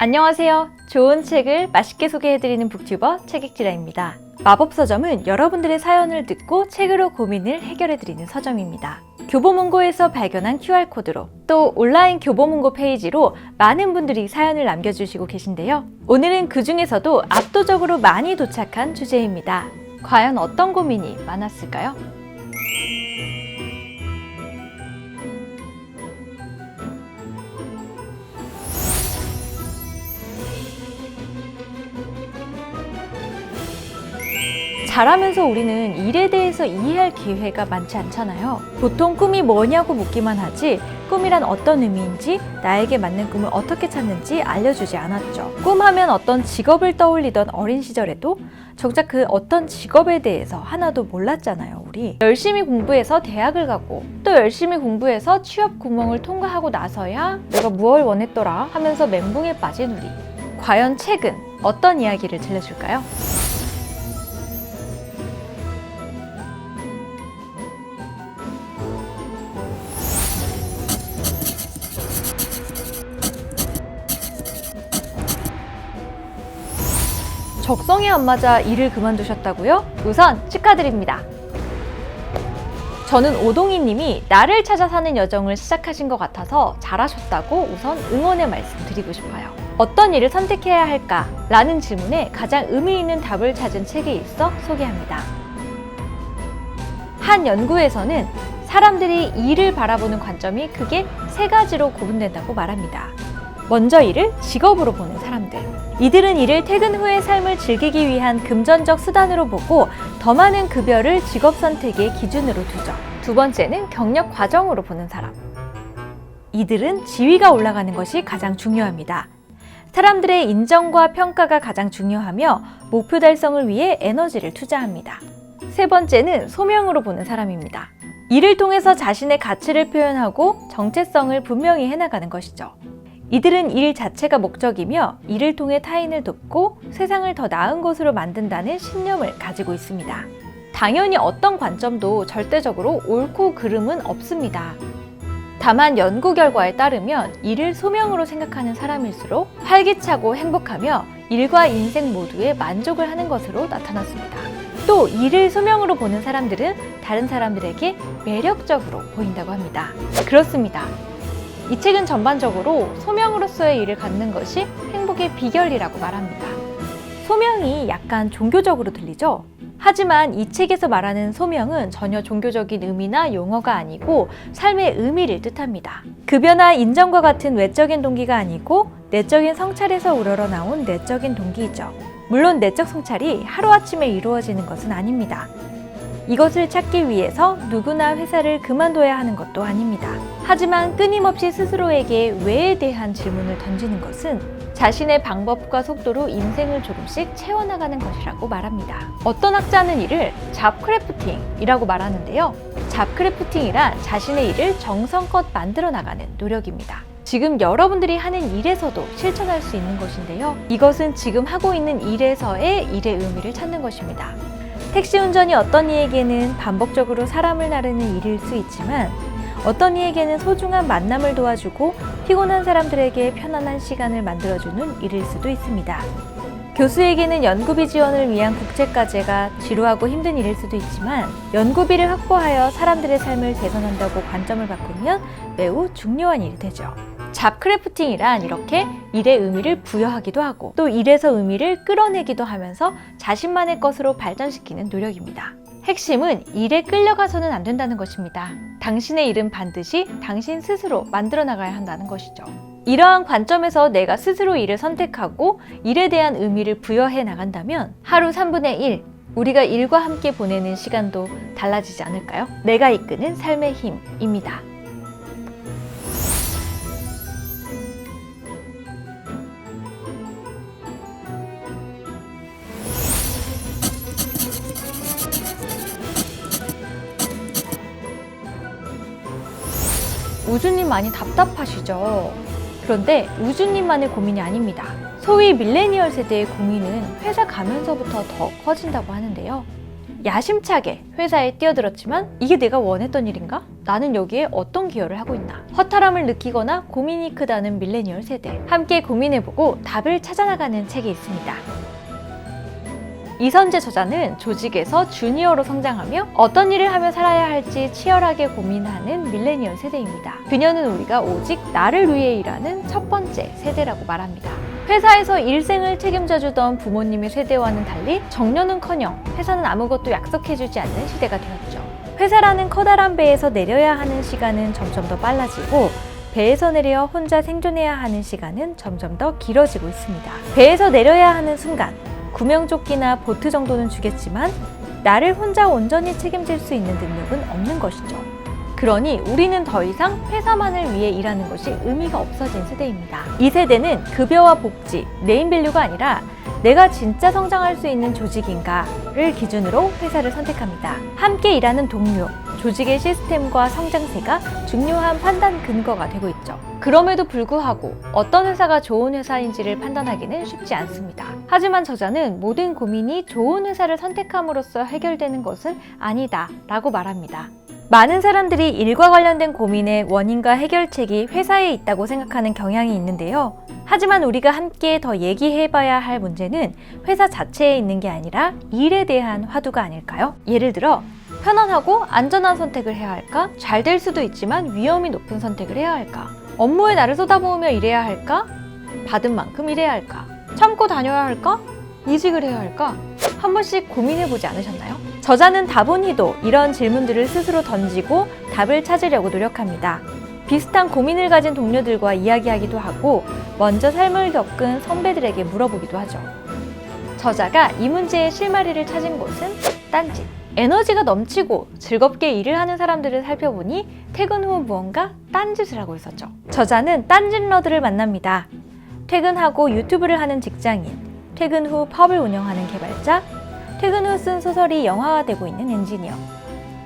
안녕하세요. 좋은 책을 맛있게 소개해드리는 북튜버 책익지라입니다. 마법서점은 여러분들의 사연을 듣고 책으로 고민을 해결해드리는 서점입니다. 교보문고에서 발견한 QR코드로 또 온라인 교보문고 페이지로 많은 분들이 사연을 남겨주시고 계신데요. 오늘은 그 중에서도 압도적으로 많이 도착한 주제입니다. 과연 어떤 고민이 많았을까요? 자라면서 우리는 일에 대해서 이해할 기회가 많지 않잖아요. 보통 꿈이 뭐냐고 묻기만 하지 꿈이란 어떤 의미인지 나에게 맞는 꿈을 어떻게 찾는지 알려주지 않았죠. 꿈하면 어떤 직업을 떠올리던 어린 시절에도 정작 그 어떤 직업에 대해서 하나도 몰랐잖아요, 우리. 열심히 공부해서 대학을 가고 또 열심히 공부해서 취업 구멍을 통과하고 나서야 내가 무엇을 원했더라 하면서 멘붕에 빠진 우리. 과연 책은 어떤 이야기를 들려줄까요? 적성에 안 맞아 일을 그만두셨다고요? 우선 축하드립니다. 저는 오동희 님이 나를 찾아 사는 여정을 시작하신 것 같아서 잘하셨다고 우선 응원의 말씀 드리고 싶어요. 어떤 일을 선택해야 할까? 라는 질문에 가장 의미 있는 답을 찾은 책에 있어 소개합니다. 한 연구에서는 사람들이 일을 바라보는 관점이 크게 세 가지로 구분된다고 말합니다. 먼저 일을 직업으로 보는 사람들. 이들은 이를 퇴근 후의 삶을 즐기기 위한 금전적 수단으로 보고 더 많은 급여를 직업 선택의 기준으로 두죠. 두 번째는 경력 과정으로 보는 사람. 이들은 지위가 올라가는 것이 가장 중요합니다. 사람들의 인정과 평가가 가장 중요하며 목표 달성을 위해 에너지를 투자합니다. 세 번째는 소명으로 보는 사람입니다. 이를 통해서 자신의 가치를 표현하고 정체성을 분명히 해나가는 것이죠. 이들은 일 자체가 목적이며 이를 통해 타인을 돕고 세상을 더 나은 곳으로 만든다는 신념을 가지고 있습니다. 당연히 어떤 관점도 절대적으로 옳고 그름은 없습니다. 다만 연구 결과에 따르면 일을 소명으로 생각하는 사람일수록 활기차고 행복하며 일과 인생 모두에 만족을 하는 것으로 나타났습니다. 또 일을 소명으로 보는 사람들은 다른 사람들에게 매력적으로 보인다고 합니다. 그렇습니다. 이 책은 전반적으로 소명으로서의 일을 갖는 것이 행복의 비결이라고 말합니다. 소명이 약간 종교적으로 들리죠? 하지만 이 책에서 말하는 소명은 전혀 종교적인 의미나 용어가 아니고 삶의 의미를 뜻합니다. 급여나 인정과 같은 외적인 동기가 아니고 내적인 성찰에서 우러러 나온 내적인 동기이죠. 물론 내적 성찰이 하루아침에 이루어지는 것은 아닙니다. 이것을 찾기 위해서 누구나 회사를 그만둬야 하는 것도 아닙니다. 하지만 끊임없이 스스로에게 왜에 대한 질문을 던지는 것은 자신의 방법과 속도로 인생을 조금씩 채워나가는 것이라고 말합니다. 어떤 학자는 이를 잡크래프팅이라고 말하는데요. 잡크래프팅이란 자신의 일을 정성껏 만들어 나가는 노력입니다. 지금 여러분들이 하는 일에서도 실천할 수 있는 것인데요. 이것은 지금 하고 있는 일에서의 일의 의미를 찾는 것입니다. 택시 운전이 어떤 이에게는 반복적으로 사람을 나르는 일일 수 있지만 어떤 이에게는 소중한 만남을 도와주고 피곤한 사람들에게 편안한 시간을 만들어주는 일일 수도 있습니다. 교수에게는 연구비 지원을 위한 국제과제가 지루하고 힘든 일일 수도 있지만 연구비를 확보하여 사람들의 삶을 개선한다고 관점을 바꾸면 매우 중요한 일이 되죠. 잡크래프팅이란 이렇게 일의 의미를 부여하기도 하고 또 일에서 의미를 끌어내기도 하면서 자신만의 것으로 발전시키는 노력입니다. 핵심은 일에 끌려가서는 안 된다는 것입니다. 당신의 일은 반드시 당신 스스로 만들어 나가야 한다는 것이죠. 이러한 관점에서 내가 스스로 일을 선택하고 일에 대한 의미를 부여해 나간다면 하루 3분의 1, 우리가 일과 함께 보내는 시간도 달라지지 않을까요? 내가 이끄는 삶의 힘입니다. 우주님 많이 답답하시죠? 그런데 우주님만의 고민이 아닙니다. 소위 밀레니얼 세대의 고민은 회사 가면서부터 더 커진다고 하는데요. 야심차게 회사에 뛰어들었지만 이게 내가 원했던 일인가? 나는 여기에 어떤 기여를 하고 있나? 허탈함을 느끼거나 고민이 크다는 밀레니얼 세대. 함께 고민해보고 답을 찾아나가는 책이 있습니다. 이선재 저자는 조직에서 주니어로 성장하며 어떤 일을 하며 살아야 할지 치열하게 고민하는 밀레니얼 세대입니다. 그녀는 우리가 오직 나를 위해 일하는 첫 번째 세대라고 말합니다. 회사에서 일생을 책임져 주던 부모님의 세대와는 달리 정년은커녕 회사는 아무것도 약속해주지 않는 시대가 되었죠. 회사라는 커다란 배에서 내려야 하는 시간은 점점 더 빨라지고 배에서 내려 혼자 생존해야 하는 시간은 점점 더 길어지고 있습니다. 배에서 내려야 하는 순간 구명조끼나 보트 정도는 주겠지만 나를 혼자 온전히 책임질 수 있는 능력은 없는 것이죠. 그러니 우리는 더 이상 회사만을 위해 일하는 것이 의미가 없어진 세대입니다. 이 세대는 급여와 복지, 네임밸류가 아니라 내가 진짜 성장할 수 있는 조직인가를 기준으로 회사를 선택합니다. 함께 일하는 동료, 조직의 시스템과 성장세가 중요한 판단 근거가 되고 있죠. 그럼에도 불구하고 어떤 회사가 좋은 회사인지를 판단하기는 쉽지 않습니다. 하지만 저자는 모든 고민이 좋은 회사를 선택함으로써 해결되는 것은 아니다 라고 말합니다. 많은 사람들이 일과 관련된 고민의 원인과 해결책이 회사에 있다고 생각하는 경향이 있는데요. 하지만 우리가 함께 더 얘기해 봐야 할 문제는 회사 자체에 있는 게 아니라 일에 대한 화두가 아닐까요? 예를 들어, 편안하고 안전한 선택을 해야 할까? 잘 될 수도 있지만 위험이 높은 선택을 해야 할까? 업무에 나를 쏟아부으며 일해야 할까? 받은 만큼 일해야 할까? 참고 다녀야 할까? 이직을 해야 할까? 한 번씩 고민해 보지 않으셨나요? 저자는 다본히도 이런 질문들을 스스로 던지고 답을 찾으려고 노력합니다. 비슷한 고민을 가진 동료들과 이야기하기도 하고 먼저 삶을 겪은 선배들에게 물어보기도 하죠. 저자가 이 문제의 실마리를 찾은 곳은 딴짓. 에너지가 넘치고 즐겁게 일을 하는 사람들을 살펴보니 퇴근 후 무언가 딴짓을 하고 있었죠. 저자는 딴짓러들을 만납니다. 퇴근하고 유튜브를 하는 직장인, 퇴근 후 펍을 운영하는 개발자, 퇴근 후 쓴 소설이 영화화되고 있는 엔지니어,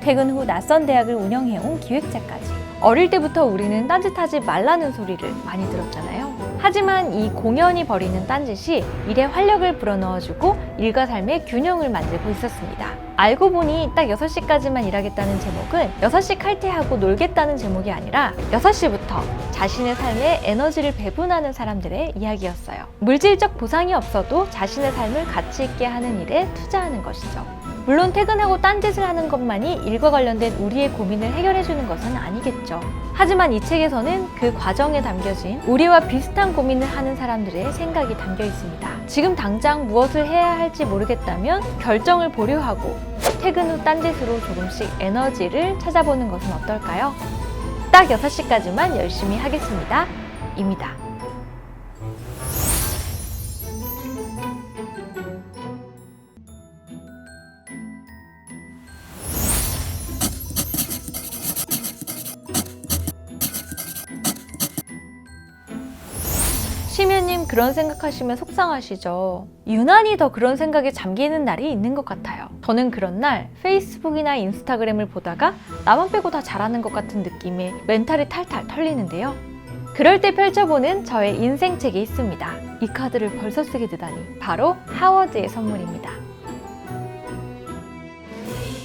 퇴근 후 낯선 대학을 운영해온 기획자까지. 어릴 때부터 우리는 딴짓하지 말라는 소리를 많이 들었잖아요. 하지만 이 공연이 벌이는 딴짓이 일에 활력을 불어넣어주고 일과 삶의 균형을 만들고 있었습니다. 알고 보니 딱 6시까지만 일하겠다는 제목은 6시 칼퇴하고 놀겠다는 제목이 아니라 6시부터 자신의 삶에 에너지를 배분하는 사람들의 이야기였어요. 물질적 보상이 없어도 자신의 삶을 가치 있게 하는 일에 투자하는 것이죠. 물론 퇴근하고 딴짓을 하는 것만이 일과 관련된 우리의 고민을 해결해 주는 것은 아니겠죠. 하지만 이 책에서는 그 과정에 담겨진 우리와 비슷한 고민을 하는 사람들의 생각이 담겨 있습니다. 지금 당장 무엇을 해야 할지 모르겠다면 결정을 보류하고 퇴근 후 딴짓으로 조금씩 에너지를 찾아보는 것은 어떨까요? 딱 6시까지만 열심히 하겠습니다. 입니다. 심유님 그런 생각하시면 속상하시죠? 유난히 더 그런 생각에 잠기는 날이 있는 것 같아요. 저는 그런 날 페이스북이나 인스타그램을 보다가 나만 빼고 다 잘하는 것 같은 느낌에 멘탈이 탈탈 털리는데요. 그럴 때 펼쳐보는 저의 인생책이 있습니다. 이 카드를 벌써 쓰게 되다니 바로 하워드의 선물입니다.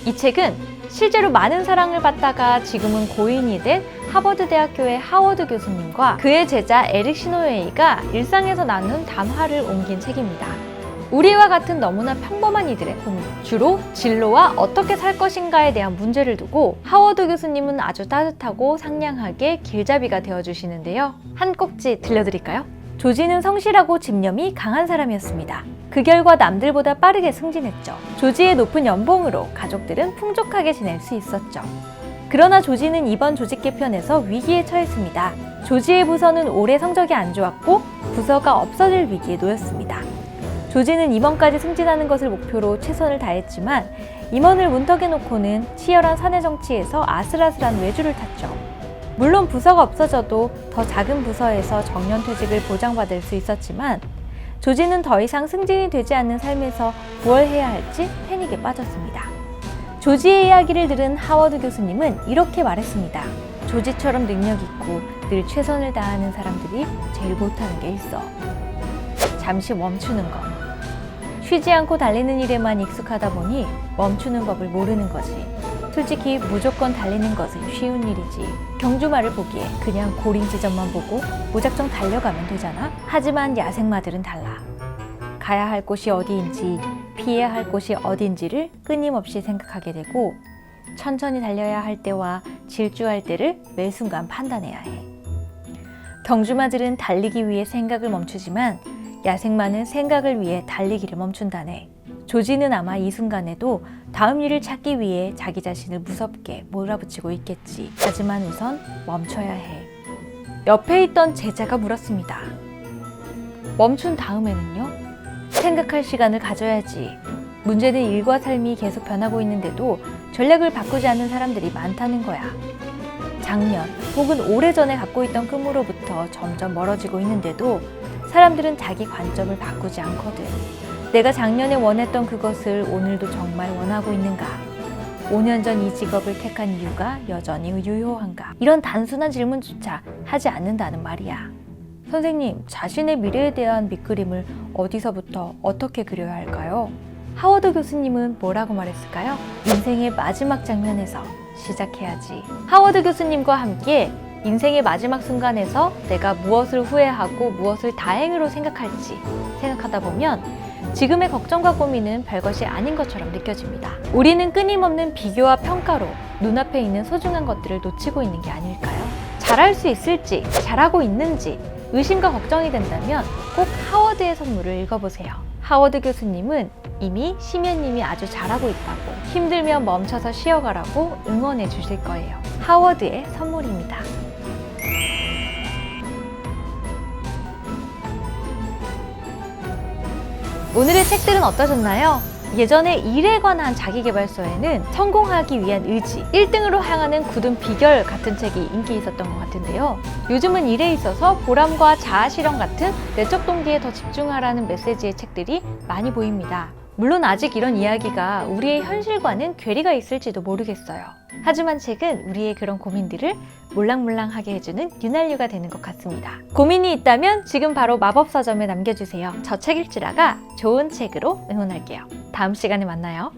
이 책은 실제로 많은 사랑을 받다가 지금은 고인이 된 하버드 대학교의 하워드 교수님과 그의 제자 에릭 시노웨이가 일상에서 나눈 단화를 옮긴 책입니다. 우리와 같은 너무나 평범한 이들의 고민, 주로 진로와 어떻게 살 것인가에 대한 문제를 두고 하워드 교수님은 아주 따뜻하고 상냥하게 길잡이가 되어주시는데요. 한 꼭지 들려드릴까요? 조지는 성실하고 집념이 강한 사람이었습니다. 그 결과 남들보다 빠르게 승진했죠. 조지의 높은 연봉으로 가족들은 풍족하게 지낼 수 있었죠. 그러나 조지는 이번 조직 개편에서 위기에 처했습니다. 조지의 부서는 올해 성적이 안 좋았고 부서가 없어질 위기에 놓였습니다. 조지는 임원까지 승진하는 것을 목표로 최선을 다했지만 임원을 문턱에 놓고는 치열한 사내 정치에서 아슬아슬한 외주를 탔죠. 물론 부서가 없어져도 더 작은 부서에서 정년퇴직을 보장받을 수 있었지만 조지는 더 이상 승진이 되지 않는 삶에서 뭘 해야 할지 패닉에 빠졌습니다. 조지의 이야기를 들은 하워드 교수님은 이렇게 말했습니다. 조지처럼 능력 있고 늘 최선을 다하는 사람들이 제일 못하는 게 있어. 잠시 멈추는 것. 쉬지 않고 달리는 일에만 익숙하다 보니 멈추는 법을 모르는 거지. 솔직히 무조건 달리는 것은 쉬운 일이지. 경주마를 보기에 그냥 고린 지점만 보고 무작정 달려가면 되잖아. 하지만 야생마들은 달라. 가야 할 곳이 어디인지, 피해야 할 곳이 어딘지를 끊임없이 생각하게 되고, 천천히 달려야 할 때와 질주할 때를 매 순간 판단해야 해. 경주마들은 달리기 위해 생각을 멈추지만, 야생마는 생각을 위해 달리기를 멈춘다네. 조지는 아마 이 순간에도 다음 일을 찾기 위해 자기 자신을 무섭게 몰아붙이고 있겠지. 하지만 우선 멈춰야 해. 옆에 있던 제자가 물었습니다. 멈춘 다음에는요? 생각할 시간을 가져야지. 문제는 일과 삶이 계속 변하고 있는데도 전략을 바꾸지 않는 사람들이 많다는 거야. 작년 혹은 오래전에 갖고 있던 꿈으로부터 점점 멀어지고 있는데도 사람들은 자기 관점을 바꾸지 않거든. 내가 작년에 원했던 그것을 오늘도 정말 원하고 있는가? 5년 전 이 직업을 택한 이유가 여전히 유효한가? 이런 단순한 질문조차 하지 않는다는 말이야. 선생님, 자신의 미래에 대한 밑그림을 어디서부터 어떻게 그려야 할까요? 하워드 교수님은 뭐라고 말했을까요? 인생의 마지막 장면에서 시작해야지. 하워드 교수님과 함께 인생의 마지막 순간에서 내가 무엇을 후회하고 무엇을 다행으로 생각할지 생각하다 보면 지금의 걱정과 고민은 별것이 아닌 것처럼 느껴집니다. 우리는 끊임없는 비교와 평가로 눈앞에 있는 소중한 것들을 놓치고 있는 게 아닐까요? 잘할 수 있을지, 잘하고 있는지 의심과 걱정이 된다면 꼭 하워드의 선물을 읽어보세요. 하워드 교수님은 이미 심연님이 아주 잘하고 있다고 힘들면 멈춰서 쉬어가라고 응원해 주실 거예요. 하워드의 선물입니다. 오늘의 책들은 어떠셨나요? 예전에 일에 관한 자기개발서에는 성공하기 위한 의지, 1등으로 향하는 굳은 비결 같은 책이 인기 있었던 것 같은데요. 요즘은 일에 있어서 보람과 자아실현 같은 내적 동기에 더 집중하라는 메시지의 책들이 많이 보입니다. 물론 아직 이런 이야기가 우리의 현실과는 괴리가 있을지도 모르겠어요. 하지만 책은 우리의 그런 고민들을 몰랑몰랑하게 해주는 윤활유가 되는 것 같습니다. 고민이 있다면 지금 바로 마법서점에 남겨주세요. 저 책 읽지라가 좋은 책으로 응원할게요. 다음 시간에 만나요.